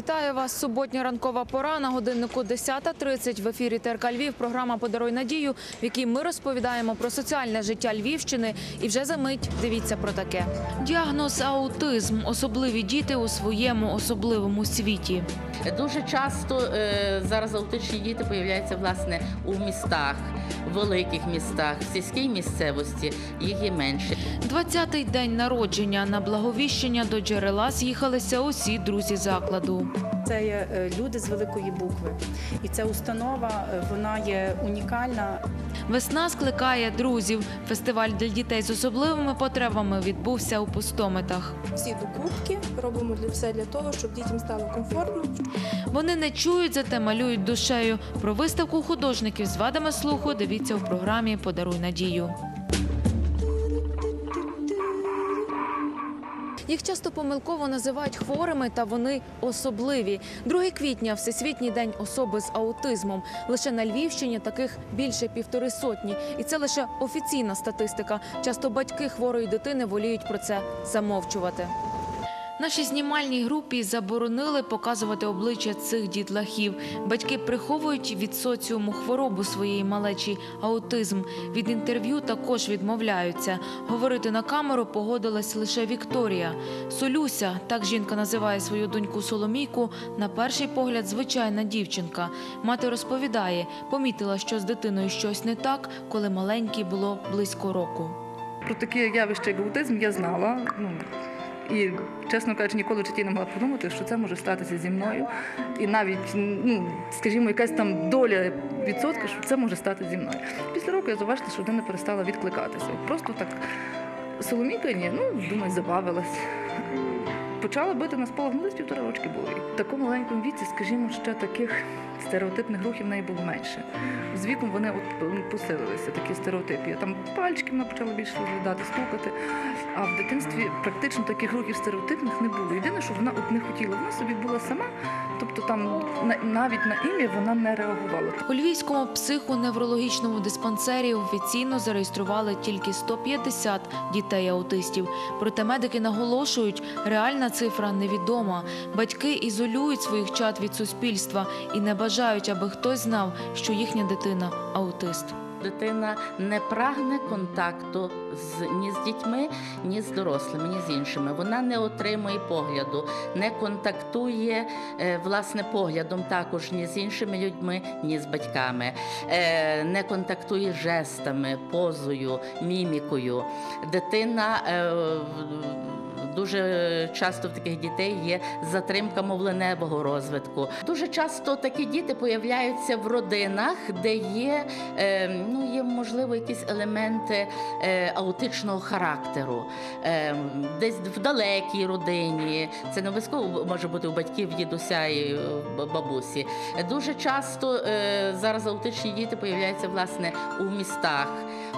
Вітаю вас. Суботня ранкова пора на годиннику 10.30 в ефірі ТРК Львів. Програма Подаруй надію, в якій ми розповідаємо про соціальне життя Львівщини. І вже за мить дивіться про таке. Діагноз аутизм. Особливі діти у своєму особливому світі. Дуже часто е, зараз аутичні діти появляються власне у містах, великих містах, в сільській місцевості їх є менше. 20-й день народження на благовіщення до джерела з'їхалися усі друзі закладу. Це є е, люди з великої букви, і ця установа е, вона є унікальна. Весна скликає друзів. Фестиваль для дітей з особливими потребами відбувся у пустометах. всі докупки, робимо для все для того, щоб дітям стало комфортно, Вони не чують, зате малюють душею. Про виставку художників з вадами слуху дивіться у програмі Подаруй надію. Їх часто помилково називають хворими, та вони особливі. 2 квітня Всесвітній день особи з аутизмом. Лише на Львівщині таких більше півтори сотні, і це лише офіційна статистика. Часто батьки хворої дитини воліють про це замовчувати. Нашій знімальній групі заборонили показувати обличчя цих дітлахів. Батьки приховують від соціуму хворобу своєї малечі аутизм. Від інтерв'ю також відмовляються. Говорити на камеру погодилась лише Вікторія. Солюся, так жінка називає свою доньку Соломійку. На перший погляд, звичайна дівчинка. Мати розповідає, помітила, що з дитиною щось не так, коли маленькій було близько року. Про таке явище, як аутизм, я знала. Ну, і, чесно кажучи, ніколи в житті не могла подумати, що це може статися зі мною. І навіть, ну, скажімо, якась там доля відсотка, що це може стати зі мною. Після року я зауважила, що дитина перестала відкликатися. Просто так соломійка, ні, ну, думаю, забавилась. Почала бити на сполох, ну, десь півтора рочки було. В такому маленькому віці, скажімо, ще таких стереотипних рухів в неї було менше. З віком вони от посилилися, такі стереотипи. Там пальчики вона почала більше розглядати, стукати. А в дитинстві практично таких рухів стереотипних не було. Єдине, що вона от не хотіла, вона собі була сама, тобто там навіть на ім'я вона не реагувала. У Львівському психоневрологічному диспансері офіційно зареєстрували тільки 150 дітей-аутистів. Проте медики наголошують, реальна цифра невідома. Батьки ізолюють своїх чад від суспільства і не бажають, аби хтось знав, що їхня дитина аутист. Дитина не прагне контакту з ні з дітьми, ні з дорослими, ні з іншими. Вона не отримує погляду, не контактує е, власне поглядом також ні з іншими людьми, ні з батьками, Е, не контактує жестами, позою, мімікою. Дитина. Дуже часто в таких дітей є затримка мовленевого розвитку. Дуже часто такі діти появляються в родинах, де є, е, ну, є можливо якісь елементи е, аутичного характеру, е, десь в далекій родині. Це не обов'язково може бути у батьків, дідуся і бабусі. Дуже часто зараз аутичні діти появляються власне у містах,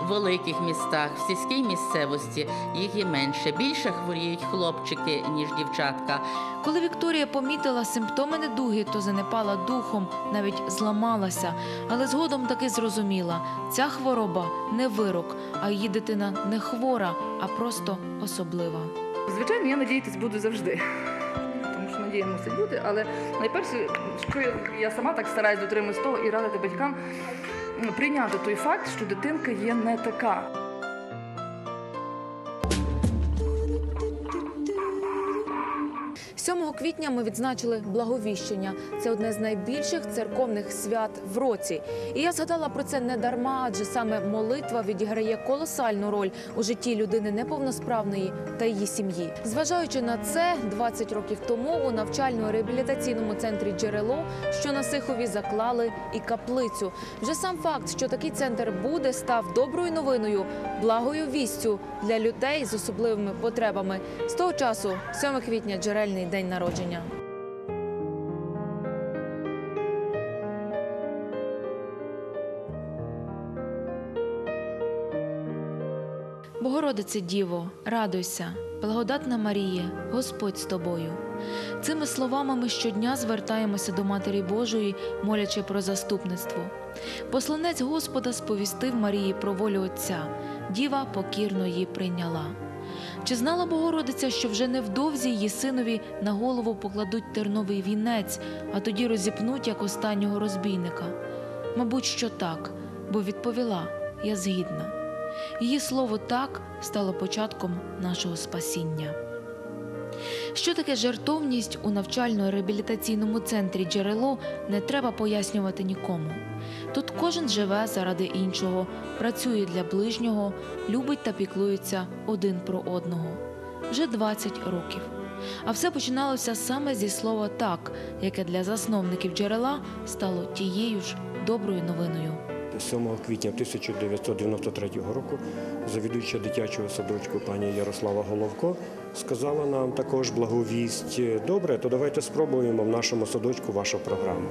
в великих містах, в сільській місцевості їх є менше. Більше хворіють хлопчики, ніж дівчатка. Коли Вікторія помітила симптоми недуги, то занепала духом, навіть зламалася. Але згодом таки зрозуміла, ця хвороба не вирок, а її дитина не хвора, а просто особлива. Звичайно, я надіятись буду завжди. Тому що надія мусить бути, але найперше, що я, сама так стараюсь дотримуватися того і радити батькам прийняти той факт, що дитинка є не така. Квітня ми відзначили благовіщення. Це одне з найбільших церковних свят в році. І я згадала про це не дарма, адже саме молитва відіграє колосальну роль у житті людини неповносправної та її сім'ї. Зважаючи на це, 20 років тому у навчально-реабілітаційному центрі джерело, що на Сихові заклали і каплицю. Вже сам факт, що такий центр буде, став доброю новиною, благою вістю для людей з особливими потребами. З того часу, 7 квітня, джерельний день народження. Богородице Діво, радуйся, благодатна Марія, Господь з тобою. Цими словами ми щодня звертаємося до Матері Божої, молячи про заступництво. Посланець Господа сповістив Марії про волю Отця. Діва покірно її прийняла. Чи знала Богородиця, що вже невдовзі її синові на голову покладуть терновий вінець, а тоді розіпнуть як останнього розбійника? Мабуть, що так, бо відповіла я згідна. Її слово так стало початком нашого спасіння. Що таке жертовність у навчально-реабілітаційному центрі джерело не треба пояснювати нікому. Тут кожен живе заради іншого, працює для ближнього, любить та піклується один про одного. Вже 20 років. А все починалося саме зі слова так, яке для засновників джерела стало тією ж доброю новиною. 7 квітня 1993 року завідуюча дитячого садочку пані Ярослава Головко сказала нам також благовість. Добре, то давайте спробуємо в нашому садочку вашу програму.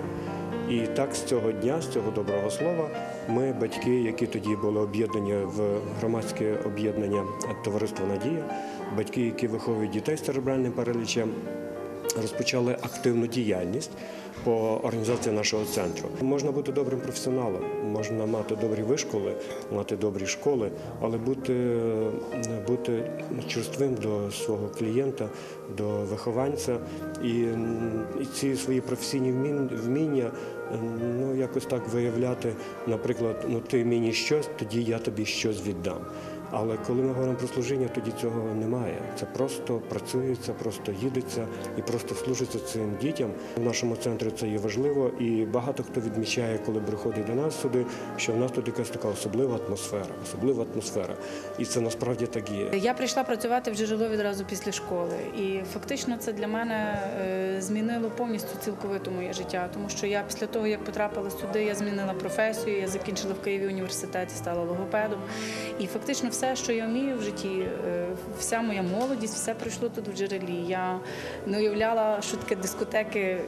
І так з цього дня, з цього доброго слова, ми, батьки, які тоді були об'єднані в громадське об'єднання Товариство Надія, батьки, які виховують дітей з церебральним паралічем, розпочали активну діяльність по організації нашого центру. Можна бути добрим професіоналом, можна мати добрі вишколи, мати добрі школи, але бути, бути черствим до свого клієнта, до вихованця і, і ці свої професійні вміння. Ну, якось так виявляти, наприклад, ну ти мені щось, тоді я тобі щось віддам. Але коли ми говоримо про служіння, тоді цього немає. Це просто працюється, просто їдеться і просто служиться цим дітям. В нашому центрі це є важливо, і багато хто відмічає, коли приходить до нас сюди, що в нас тут якась така особлива атмосфера, особлива атмосфера. І це насправді так є. Я прийшла працювати в джерело відразу після школи, і фактично це для мене е, змінило повністю цілковито моє життя, тому що я після того, як потрапила сюди, я змінила професію, я закінчила в Києві університеті, стала логопедом. І фактично все, що я вмію в житті, е, вся моя молодість, все пройшло тут в джерелі. Я не уявляла, що таке дискотеки.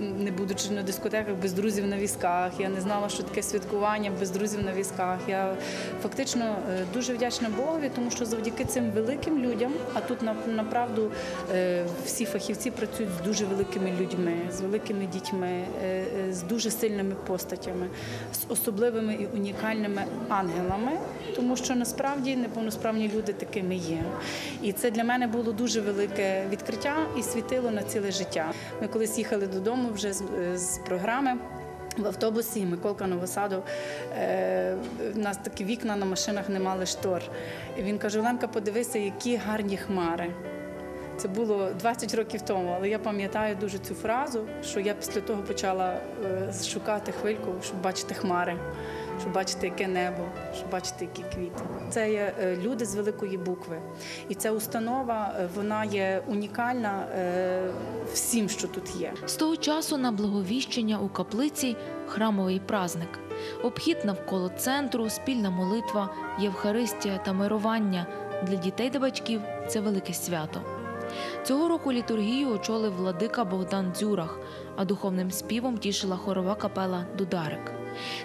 Не будучи на дискотеках без друзів на візках, я не знала, що таке святкування без друзів на візках. Я фактично е, дуже вдячна Богові, тому що завдяки цим великим людям, а тут на- направду е, всі фахівці працюють з дуже великими людьми, з великими дітьми, е, з дуже сильними постатями, з особливими і унікальними ангелами, тому що насправді неповносправні люди такими є. І це для мене було дуже велике відкриття і світило на ціле життя. Ми колись їхали додому вже з, з програми. В автобусі Миколка Новосадов, е, в нас такі вікна на машинах не мали штор. І він каже: Оленка, подивися, які гарні хмари. Це було 20 років тому, але я пам'ятаю дуже цю фразу, що я після того почала е, шукати хвильку, щоб бачити хмари, щоб бачити, яке небо, щоб бачити, які квіти. Це є е, люди з великої букви. І ця установа е, вона є унікальна е, всім, що тут є. З того часу на благовіщення у каплиці храмовий праздник. Обхід навколо центру, спільна молитва, Євхаристія та мирування для дітей та батьків це велике свято. Цього року літургію очолив владика Богдан Дзюрах, а духовним співом тішила хорова капела Дударик.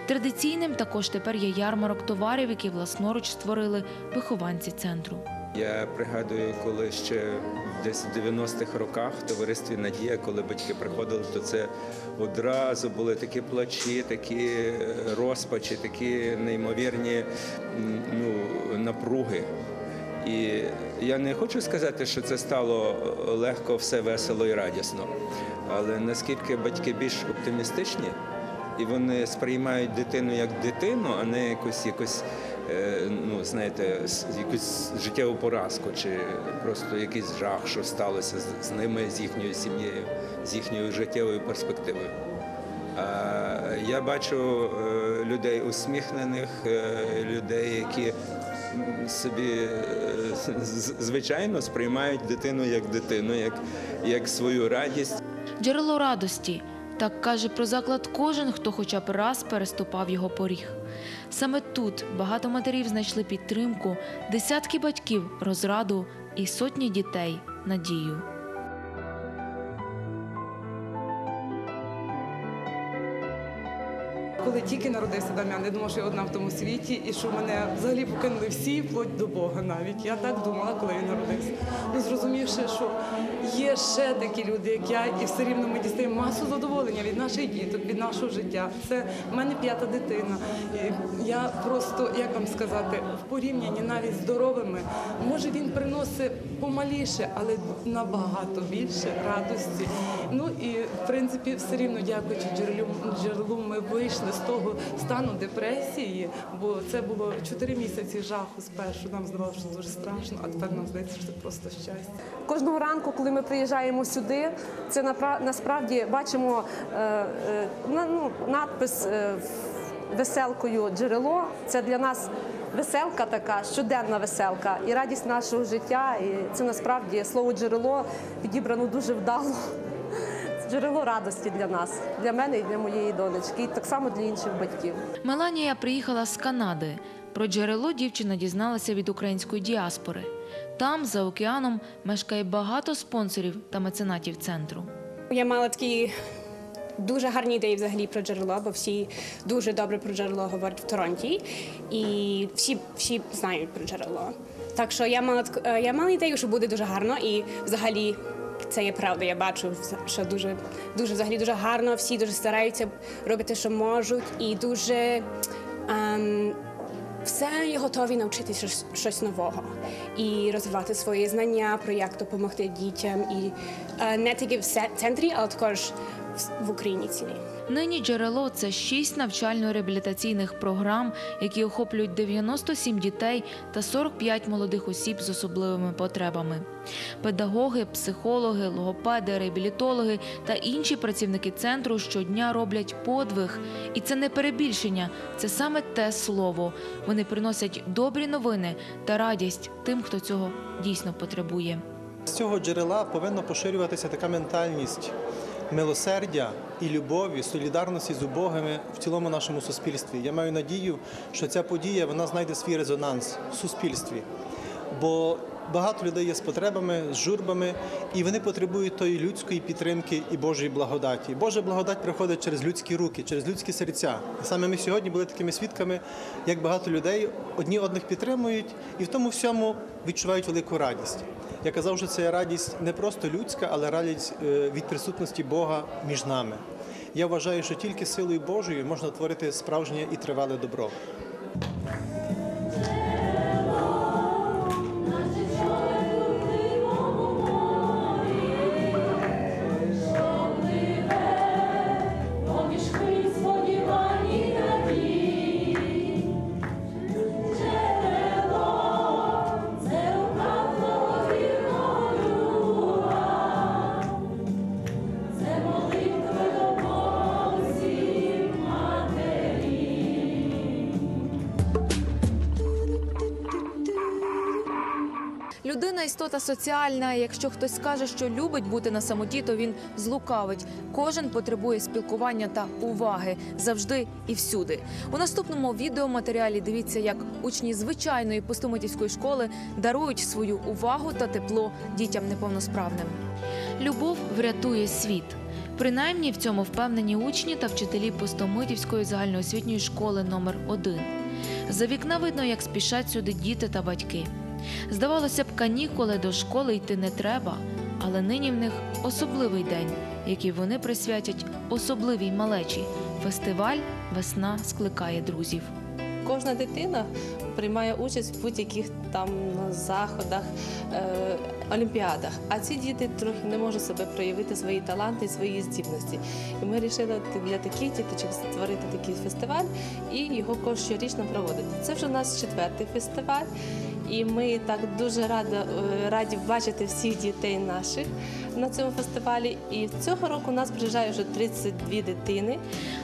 Традиційним також тепер є ярмарок товарів, які власноруч створили вихованці центру. Я пригадую, коли ще десь в 90-х роках в товаристві Надія, коли батьки приходили, то це одразу були такі плачі, такі е, розпачі, такі неймовірні ну, напруги. І я не хочу сказати, що це стало е, легко, все весело і радісно. Але наскільки батьки більш оптимістичні, і вони сприймають дитину як дитину, а не якусь якусь, е, ну знаєте, якусь життєву поразку, чи просто якийсь жах, що сталося з, ними, з їхньою сім'єю, з їхньою життєвою перспективою. Я бачу е, людей усміхнених, е, людей, які собі звичайно сприймають дитину як дитину, як, як свою радість. Джерело радості. Так каже про заклад кожен, хто хоча б раз переступав його поріг. Саме тут багато матерів знайшли підтримку, десятки батьків розраду і сотні дітей надію. Тільки народився Дам'ян, я думала, що я одна в тому світі, і що мене взагалі покинули всі, вплоть до Бога навіть. Я так думала, коли він народився. Ну, зрозумівши, що є ще такі люди, як я, і все рівно ми дістаємо масу задоволення від наших діток, від нашого життя. Це в мене п'ята дитина. Я просто, як вам сказати, в порівнянні навіть здоровими, може він приносить помаліше, але набагато більше радості. Ну і в принципі, все рівно дякуючи джерелу, джерелу, ми вийшли з того стану депресії, бо це було чотири місяці жаху спершу. Нам здавалося, що дуже страшно, а тепер нам здається, що це просто щастя. Кожного ранку, коли ми приїжджаємо сюди, це насправді бачимо е, е, ну, надпис е, веселкою джерело. Це для нас веселка така, щоденна веселка і радість нашого життя. І це насправді слово джерело підібрано дуже вдало. Джерело радості для нас, для мене і для моєї донечки, і так само для інших батьків. Меланія приїхала з Канади. Про джерело дівчина дізналася від української діаспори. Там, за океаном, мешкає багато спонсорів та меценатів центру. Я мала такі дуже гарні ідеї взагалі про джерело, бо всі дуже добре про джерело говорять в Торонті, і всі, всі знають про джерело. Так що я мала е, я мала ідею, що буде дуже гарно, і взагалі це є правда. Я бачу, що дуже, дуже взагалі дуже гарно. Всі дуже стараються робити, що можуть, і дуже. ем, все готові навчитися щось, щось нового і розвивати свої знання про як допомогти дітям, і е, не тільки в центрі, але також в Україні цілій. Нині джерело це шість навчально-реабілітаційних програм, які охоплюють 97 дітей та 45 молодих осіб з особливими потребами. Педагоги, психологи, логопеди, реабілітологи та інші працівники центру щодня роблять подвиг. І це не перебільшення, це саме те слово. Вони приносять добрі новини та радість тим, хто цього дійсно потребує. З цього джерела повинна поширюватися така ментальність милосердя і любові, солідарності з убогими в цілому нашому суспільстві. Я маю надію, що ця подія вона знайде свій резонанс в суспільстві. Бо багато людей є з потребами, з журбами, і вони потребують тої людської підтримки і Божої благодаті. Божа благодать приходить через людські руки, через людські серця. Саме ми сьогодні були такими свідками, як багато людей одні одних підтримують і в тому всьому відчувають велику радість. Я казав, що це радість не просто людська, але радість е, від присутності Бога між нами. Я вважаю, що тільки силою Божою можна творити справжнє і тривале добро. Істота соціальна. Якщо хтось скаже, що любить бути на самоті, то він злукавить. Кожен потребує спілкування та уваги завжди і всюди. У наступному відеоматеріалі дивіться, як учні звичайної пустомитівської школи дарують свою увагу та тепло дітям неповносправним. Любов врятує світ. Принаймні в цьому впевнені учні та вчителі Пустомитівської загальноосвітньої школи номер 1 За вікна видно, як спішать сюди діти та батьки. Здавалося б, канікули до школи йти не треба, але нині в них особливий день, який вони присвятять особливій малечі. Фестиваль Весна скликає друзів. Кожна дитина приймає участь в будь-яких там заходах, е, олімпіадах. А ці діти трохи не можуть себе проявити свої таланти, свої здібності. І ми вирішили для таких діточок створити такий фестиваль і його щорічно проводити. Це вже у нас четвертий фестиваль. І ми так дуже раді, е, раді бачити всіх дітей наших на цьому фестивалі. І цього року у нас приїжджає вже 32 дитини.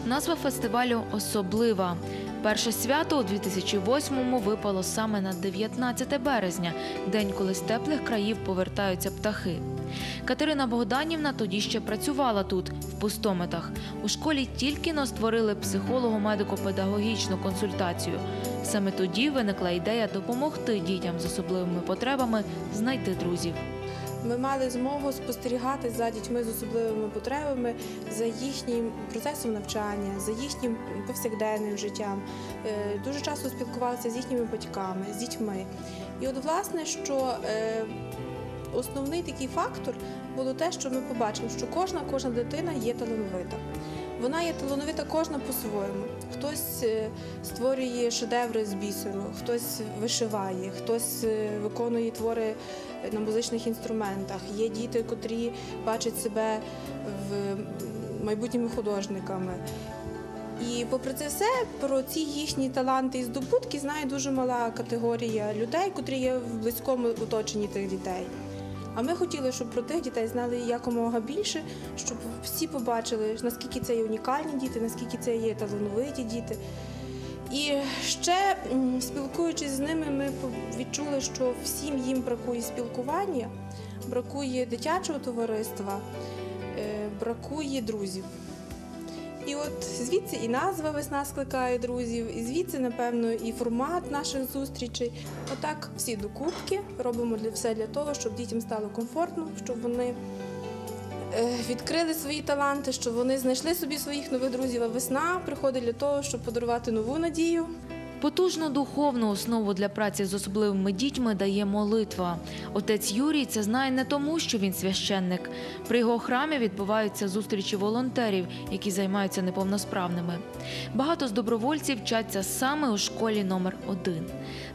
Назва фестивалю особлива. Перше свято у 2008-му випало саме на 19 березня, день, коли з теплих країв повертаються птахи. Катерина Богданівна тоді ще працювала тут, в пустометах. У школі тільки но створили психолого-медико-педагогічну консультацію. Саме тоді виникла ідея допомогти дітям з особливими потребами знайти друзів. Ми мали змогу спостерігати за дітьми з особливими потребами, за їхнім процесом навчання, за їхнім повсякденним життям. Е, Дуже часто спілкувалися з їхніми батьками, з дітьми. І от, власне, що е, основний такий фактор було те, що ми побачимо, що кожна кожна дитина є талановита. Вона є талановита кожна по-своєму. Хтось е, створює шедеври з бісеру, хтось вишиває, хтось е, виконує твори на музичних інструментах. Є діти, котрі бачать себе в майбутніми художниками. І попри це все, про ці їхні таланти і здобутки знає дуже мала категорія людей, котрі є в близькому оточенні тих дітей. А ми хотіли, щоб про тих дітей знали якомога більше, щоб всі побачили, наскільки це є унікальні діти, наскільки це є талановиті діти. І ще спілкуючись з ними, ми відчули, що всім їм бракує спілкування, бракує дитячого товариства, е, бракує друзів. І от звідси і назва весна скликає друзів, і звідси, напевно, і формат наших зустрічей. Отак всі докупки робимо для все для того, щоб дітям стало комфортно, щоб вони е, відкрили свої таланти, щоб вони знайшли собі своїх нових друзів. А весна приходить для того, щоб подарувати нову надію. Потужну духовну основу для праці з особливими дітьми дає молитва. Отець Юрій це знає не тому, що він священник. При його храмі відбуваються зустрічі волонтерів, які займаються неповносправними. Багато з добровольців вчаться саме у школі номер 1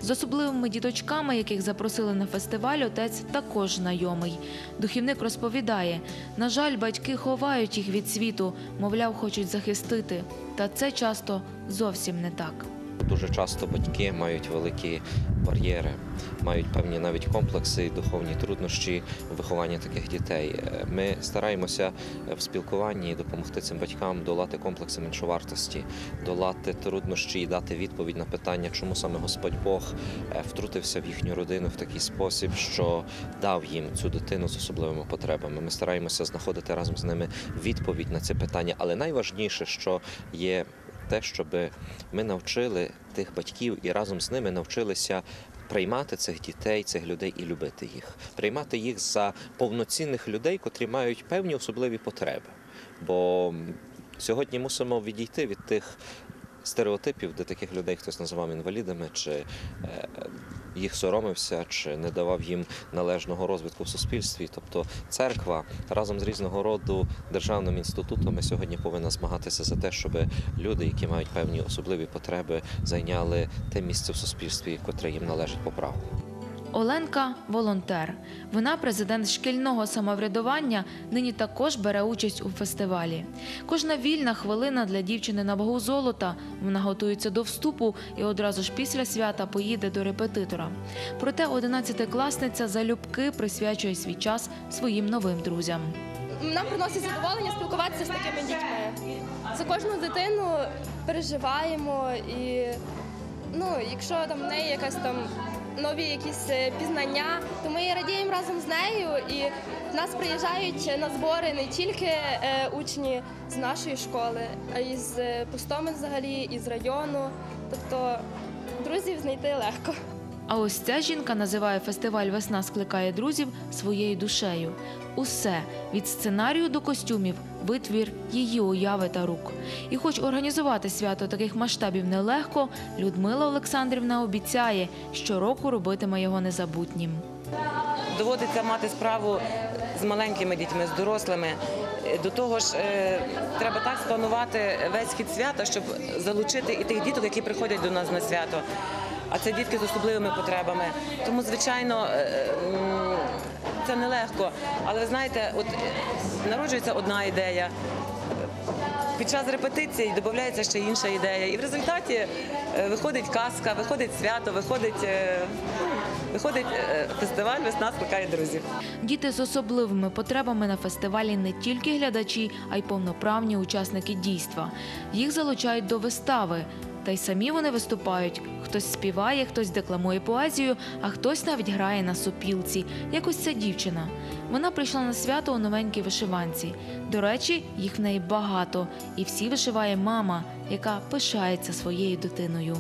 З особливими діточками, яких запросили на фестиваль, отець також знайомий. Духівник розповідає: на жаль, батьки ховають їх від світу, мовляв, хочуть захистити. Та це часто зовсім не так. Дуже часто батьки мають великі бар'єри, мають певні навіть комплекси і духовні труднощі в вихованні таких дітей. Е, Ми стараємося в спілкуванні допомогти цим батькам долати комплекси меншовартості, долати труднощі і дати відповідь на питання, чому саме Господь Бог е, втрутився в їхню родину в такий спосіб, що дав їм цю дитину з особливими потребами. Ми стараємося знаходити разом з ними відповідь на це питання, але найважніше, що є те, щоб ми навчили тих батьків і разом з ними навчилися приймати цих дітей, цих людей і любити їх, приймати їх за повноцінних людей, котрі мають певні особливі потреби. Бо сьогодні мусимо відійти від тих стереотипів, де таких людей хтось називав інвалідами, чи е, їх соромився, чи не давав їм належного розвитку в суспільстві. Тобто церква разом з різного роду державними інститутами сьогодні повинна змагатися за те, щоб люди, які мають певні особливі потреби, зайняли те місце в суспільстві, котре їм належить по праву. Оленка волонтер. Вона президент шкільного самоврядування. Нині також бере участь у фестивалі. Кожна вільна хвилина для дівчини на вагу золота. Вона готується до вступу і одразу ж після свята поїде до репетитора. Проте 11-класниця залюбки присвячує свій час своїм новим друзям. Нам приносить задоволення спілкуватися з такими дітьми. За кожну дитину переживаємо і ну, якщо там в неї якась там нові якісь е, пізнання, то ми радіємо разом з нею. І в нас приїжджають на збори не тільки е, учні з нашої школи, а й з е, Пустоми взагалі, і з району. Тобто друзів знайти легко. А ось ця жінка називає фестиваль Весна скликає друзів своєю душею. Усе від сценарію до костюмів, витвір її уяви та рук. І хоч організувати свято таких масштабів нелегко, Людмила Олександрівна обіцяє, що року робитиме його незабутнім. Доводиться мати справу з маленькими дітьми, з дорослими. До того ж, е, треба так спланувати весь хід свята, щоб залучити і тих діток, які приходять до нас на свято. А це дітки з особливими потребами. Тому, звичайно, е, це нелегко. Але ви знаєте, от е, народжується одна ідея. Під час репетиції додається ще інша ідея. І в результаті е, виходить казка, виходить свято, виходить, е, виходить е, фестиваль Весна скликає друзів. Діти з особливими потребами на фестивалі не тільки глядачі, а й повноправні учасники дійства. Їх залучають до вистави. Та й самі вони виступають. Хтось співає, хтось декламує поезію, а хтось навіть грає на сопілці. Якось ця дівчина. Вона прийшла на свято у новенькій вишиванці. До речі, їх в неї багато, і всі вишиває мама, яка пишається своєю дитиною.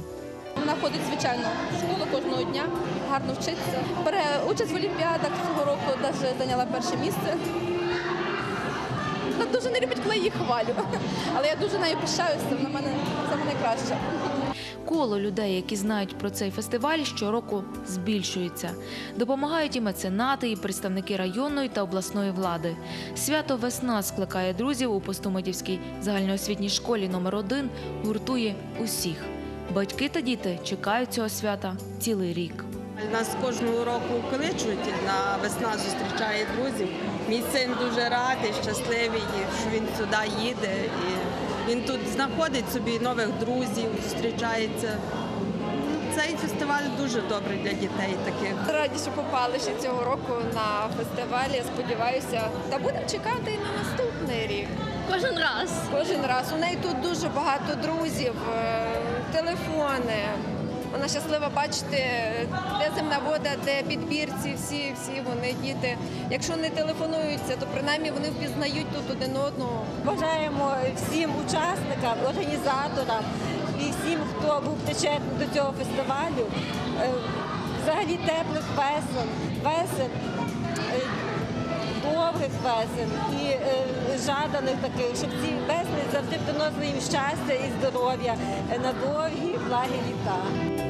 Вона ходить звичайно в школу кожного дня, гарно вчиться. Бере участь в олімпіадах цього року, навіть зайняла перше місце. Вона дуже не любить, коли я її хвалю. Але я дуже нею пишаюся, вона мене саме найкраща. Коло людей, які знають про цей фестиваль, щороку збільшується. Допомагають і меценати, і представники районної та обласної влади. Свято Весна скликає друзів у Постоматівській загальноосвітній школі номер 1 гуртує усіх. Батьки та діти чекають цього свята цілий рік. Нас кожного року кличуть на весна зустрічає друзів. Мій син дуже радий, щасливий, що він сюди їде. І він тут знаходить собі нових друзів, зустрічається. Цей фестиваль дуже добрий для дітей таких. Раді, що попали ще цього року на фестиваль. Я сподіваюся, та будемо чекати і на наступний рік. Кожен раз. Кожен раз. У неї тут дуже багато друзів, е, телефони. Вона щаслива бачити, де земна вода, де підбірці, всі, всі вони діти. Якщо не телефонуються, то принаймні вони впізнають тут один одного. Бажаємо всім учасникам, організаторам і всім, хто був причетний до цього фестивалю, е, взагалі теплих весен, весен, е, довгих весен і е, жаданих таких, щоб ці весни завжди приносили їм щастя і здоров'я на довгі, благі літа.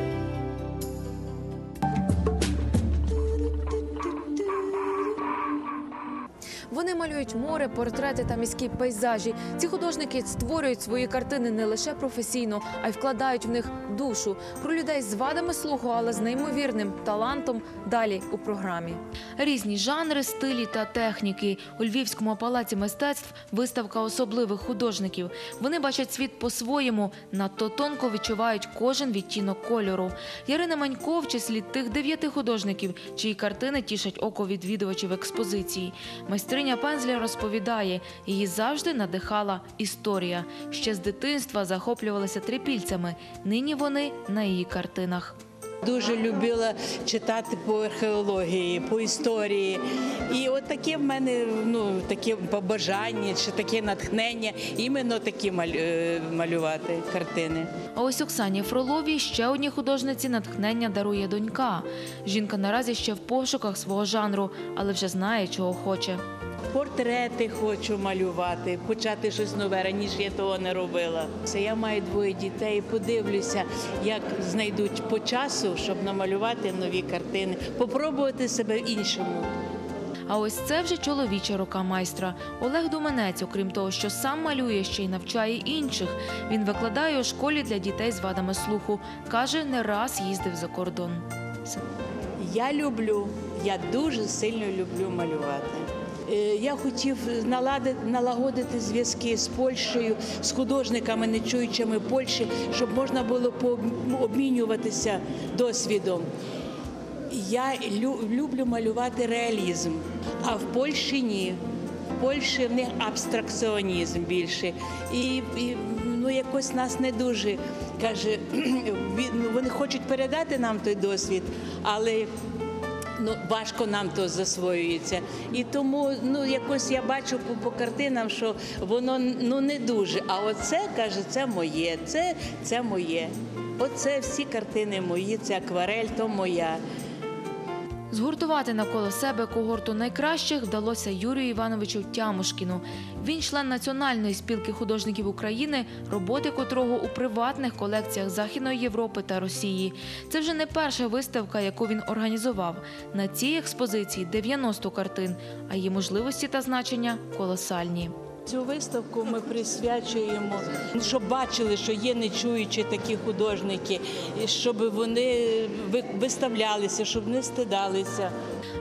Вони малюють море, портрети та міські пейзажі. Ці художники створюють свої картини не лише професійно, а й вкладають в них душу. Про людей з вадами слуху, але з неймовірним талантом далі у програмі. Різні жанри, стилі та техніки. У Львівському палаці мистецтв виставка особливих художників. Вони бачать світ по-своєму, надто тонко відчувають кожен відтінок кольору. Ярина Манько в числі тих дев'яти художників, чиї картини тішать око відвідувачів експозиції. Майстриня пензля розповідає, її завжди надихала історія. Ще з дитинства захоплювалася трипільцями. Нині вони на її картинах. Дуже любила читати по археології, по історії. І от таке в мене ну, таке побажання чи таке натхнення іменно такі е, малювати картини. А ось Оксані Фроловій ще одній художниці натхнення дарує донька. Жінка наразі ще в пошуках свого жанру, але вже знає, чого хоче. Портрети хочу малювати, почати щось нове. Раніше я того не робила. Це я маю двоє дітей. Подивлюся, як знайдуть по часу, щоб намалювати нові картини, попробувати себе іншому. А ось це вже чоловіча рука майстра. Олег Доменець, окрім того, що сам малює, ще й навчає інших. Він викладає у школі для дітей з вадами слуху. Каже, не раз їздив за кордон. Я люблю, я дуже сильно люблю малювати. Е, Я хотів налагодити зв'язки з Польщею, з художниками, нечуючими Польщі, щоб можна було обмінюватися досвідом. Я люблю малювати реалізм, а в Польщі ні. В Польщі в них абстракціонізм більше. І, і ну, якось нас не дуже каже, вони хочуть передати нам той досвід, але ну, важко нам то засвоюється. І тому ну, якось я бачу по, по картинам, що воно ну, не дуже. А оце каже, це моє, це, це моє. Оце всі картини мої, це акварель, то моя. Згуртувати навколо себе когорту найкращих вдалося Юрію Івановичу Тямушкіну. Він член Національної спілки художників України, роботи котрого у приватних колекціях Західної Європи та Росії. Це вже не перша виставка, яку він організував. На цій експозиції 90 картин, а її можливості та значення колосальні. Цю виставку ми присвячуємо, щоб бачили, що є нечуючі такі художники, щоб вони ви- виставлялися, щоб не стидалися.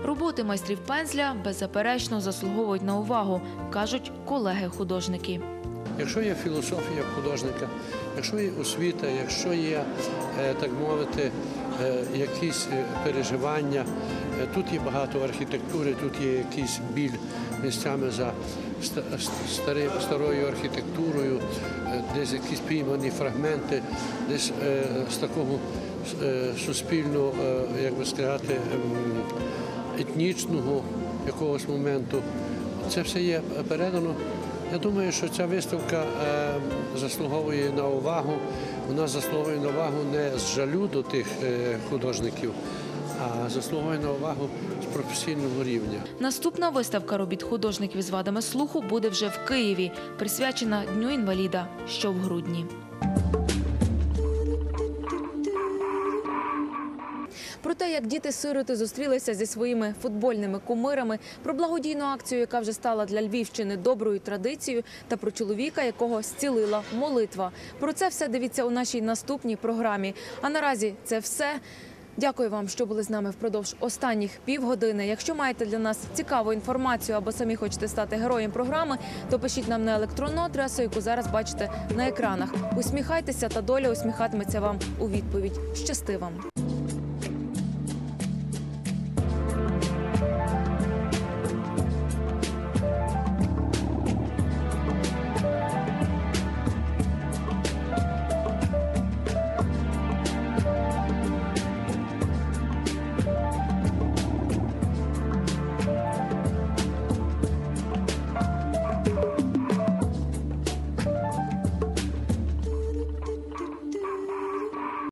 Роботи майстрів пензля беззаперечно заслуговують на увагу, кажуть колеги-художники. Якщо є філософія художника, якщо є освіта, якщо є, е, так мовити, е, якісь е, переживання, тут є багато архітектури, тут є якийсь біль місцями за старою архітектурою, е, десь якісь піймані фрагменти, десь е, з такого е, суспільно, е, як би сказати, ем, етнічного якогось моменту. Це все є передано Я думаю, що ця виставка е, заслуговує на увагу. Вона заслуговує на увагу не з жалю до тих е, художників, заслуговує на увагу з професійного рівня. Наступна виставка робіт художників з вадами слуху буде вже в Києві, присвячена Дню інваліда, що в грудні. Про те, як діти-сироти зустрілися зі своїми футбольними кумирами, про благодійну акцію, яка вже стала для Львівщини доброю традицією, та про чоловіка, якого зцілила молитва. Про це все дивіться у нашій наступній програмі. А наразі це все. Дякую вам, що були з нами впродовж останніх півгодини. Якщо маєте для нас цікаву інформацію або самі хочете стати героєм програми, то пишіть нам на електронну адресу, яку зараз бачите на екранах. Усміхайтеся, та доля усміхатиметься вам у відповідь. Щасти вам!